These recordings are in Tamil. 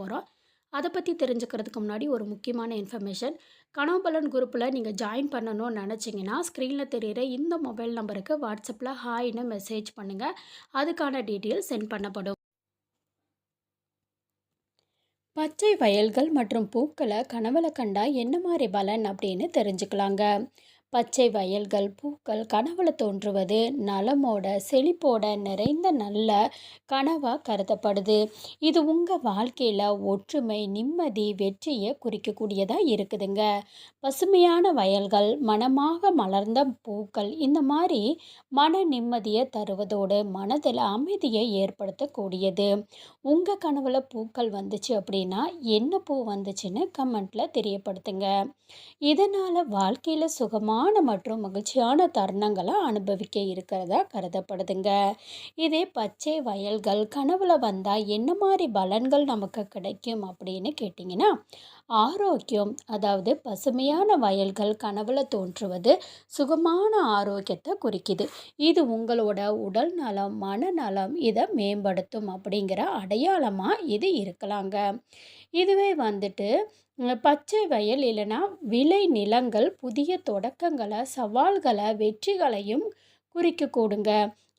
போகிறோம் அதை பற்றி தெரிஞ்சுக்கிறதுக்கு முன்னாடி ஒரு முக்கியமான இன்ஃபர்மேஷன் கனவுபலன் குரூப்பில் நீங்கள் ஜாயின் பண்ணணும்னு நினச்சிங்கன்னா ஸ்க்ரீனில் தெரிகிற இந்த மொபைல் நம்பருக்கு வாட்ஸ்அப்பில் ஹாய்னு மெசேஜ் பண்ணுங்கள் அதுக்கான டீட்டெயில் சென்ட் பண்ணப்படும். பச்சை வயல்கள் மற்றும் பூக்களை கனவுல கண்டா என்ன மாதிரி பலன் அப்படின்னு தெரிஞ்சுக்கலாங்க. பச்சை வயல்கள் பூக்கள் கனவுல தோன்றுவது நலமோட செழிப்போட நிறைந்த நல்ல கனவாக கருதப்படுது. இது உங்கள் வாழ்க்கையில் ஒற்றுமை நிம்மதி வெற்றியை குறிக்கக்கூடியதாக இருக்குதுங்க. பசுமையான வயல்கள் மனமாக மலர்ந்த பூக்கள் இந்த மாதிரி மன நிம்மதியை தருவதோடு மனதில் அமைதியை ஏற்படுத்தக்கூடியது. உங்கள் கனவுல பூக்கள் வந்துச்சு அப்படின்னா என்ன பூ வந்துச்சுன்னு கமெண்ட்டில் தெரியப்படுத்துங்க. இதனால் வாழ்க்கையில் சுகமாக சுகமான மற்றும் மகிழ்ச்சியான தருணங்களை அனுபவிக்க இருக்கிறதா கருதப்படுதுங்க. இதே பச்சை வயல்கள் கனவுல வந்தால் என்ன மாதிரி பலன்கள் நமக்கு கிடைக்கும் அப்படின்னு கேட்டிங்கன்னா ஆரோக்கியம் அதாவது பசுமையான வயல்கள் கனவுல தோன்றுவது சுகமான ஆரோக்கியத்தை குறிக்குது. இது உங்களோட உடல் நலம் மனநலம் இதை மேம்படுத்தும் அப்படிங்கிற அடையாளமாக இது இருக்கலாங்க. இதுவே வந்துட்டு பச்சை வயல் இல்லைன்னா விளை நிலங்கள் புதிய தொடக்கங்களை சவால்களை வெற்றிகளையும் குறிக்கக்கூடுங்க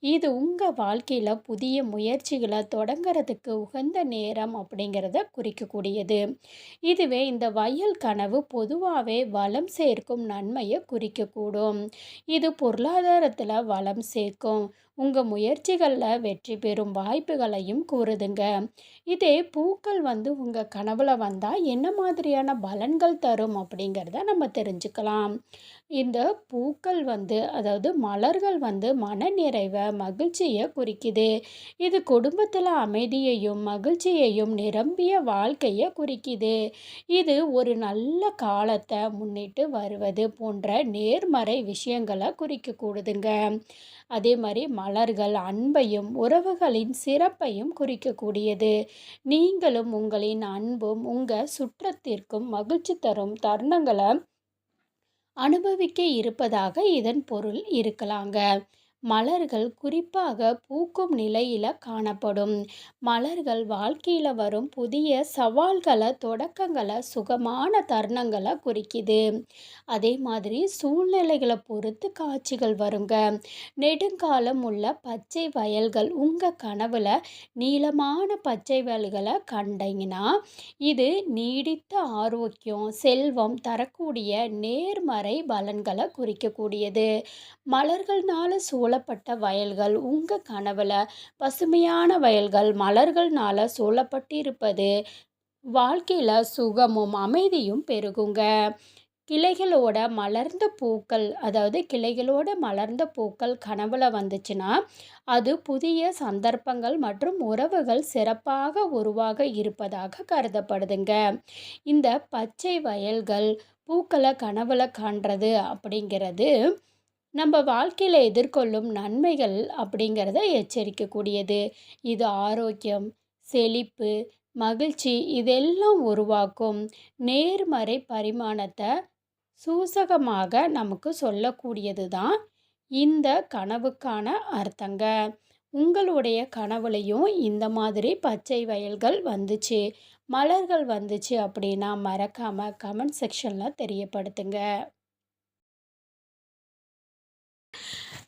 இது உங்கள் வாழ்க்கையில் புதிய முயற்சிகளை தொடங்கிறதுக்கு உகந்த நேரம் அப்படிங்கிறத குறிக்கக்கூடியது. இதுவே இந்த வயல் கனவு பொதுவாகவே வளம் சேர்க்கும் நன்மையை குறிக்கக்கூடும். இது பொருளாதாரத்தில் வளம் சேர்க்கும். உங்கள் முயற்சிகளில் வெற்றி பெறும் வாய்ப்புகளையும் கூறுதுங்க. இதே பூக்கள் வந்து உங்கள் கனவுல வந்தால் என்ன மாதிரியான பலன்கள் தரும் அப்படிங்கிறத நம்ம தெரிஞ்சுக்கலாம். இந்த பூக்கள் வந்து அதாவது மலர்கள் வந்து மனநிறைவை மகிழ்ச்சியை குறிக்குது. இது குடும்பத்தில் அமைதியையும் மகிழ்ச்சியையும் நிரம்பிய வாழ்க்கையை குறிக்குது. இது ஒரு நல்ல காலத்தை முன்னிட்டு வருவது போன்ற நேர்மறை விஷயங்களை குறிக்கக்கூடுதுங்க அதே மாதிரி மலர்கள் அன்பையும் உறவுகளின் சிறப்பையும் குறிக்கக்கூடியது. நீங்களும் உங்களின் அன்பும் உங்கள் சுற்றத்திற்கும் மகிழ்ச்சி தரும் தருணங்களை அனுபவிக்க இருப்பதாக இதன் பொருள் இருக்கலாங்க. மலர்கள் குறிப்பாக பூக்கும் நிலையில் காணப்படும். மலர்கள் வாழ்க்கையில் வரும் புதிய சவால்களை தொடக்கங்களை சுகமான தருணங்களை குறிக்குது. அதே மாதிரி சூழ்நிலைகளை பொறுத்து காட்சிகள் வருங்க. நெடுங்காலம் உள்ள பச்சை வயல்கள் உங்கள் கனவில் நீளமான பச்சை வயல்களை கண்டீங்கன்னா இது நீடித்த ஆரோக்கியம் செல்வம் தரக்கூடிய நேர்மறை பலன்களை குறிக்கக்கூடியது. மலர்கள்னால சூழ் சூழப்பட்ட வயல்கள் உங்கள் கனவில் பசுமையான வயல்கள் மலர்கள்னால் சூழப்பட்டிருப்பது. வாழ்க்கையில் சுகமும் அமைதியும் பெருகுங்க. கிளைகளோட மலர்ந்த பூக்கள் அதாவது கிளைகளோட மலர்ந்த பூக்கள் கனவுல வந்துச்சுன்னா அது புதிய சந்தர்ப்பங்கள் மற்றும் உறவுகள் சிறப்பாக உருவாக இருப்பதாக கருதப்படுதுங்க. இந்த பச்சை வயல்கள் பூக்களை கனவுல காண்றது அப்படிங்கிறது நம்ம வாழ்க்கையில் எதிர்கொள்ளும் நன்மைகள் அப்படிங்கிறத எச்சரிக்கக்கூடியது. இது ஆரோக்கியம் செழிப்பு மகிழ்ச்சி இதெல்லாம் உருவாக்கும் நேர்மறை பரிமாணத்தை சூசகமாக நமக்கு சொல்லக்கூடியது தான் இந்த கனவுக்கான அர்த்தங்க. உங்களுடைய கனவுலையும் இந்த மாதிரி பச்சை வயல்கள் வந்துச்சு மலர்கள் வந்துச்சு அப்படின்னா மறக்காமல் கமெண்ட் செக்ஷனில் தெரியப்படுத்துங்க.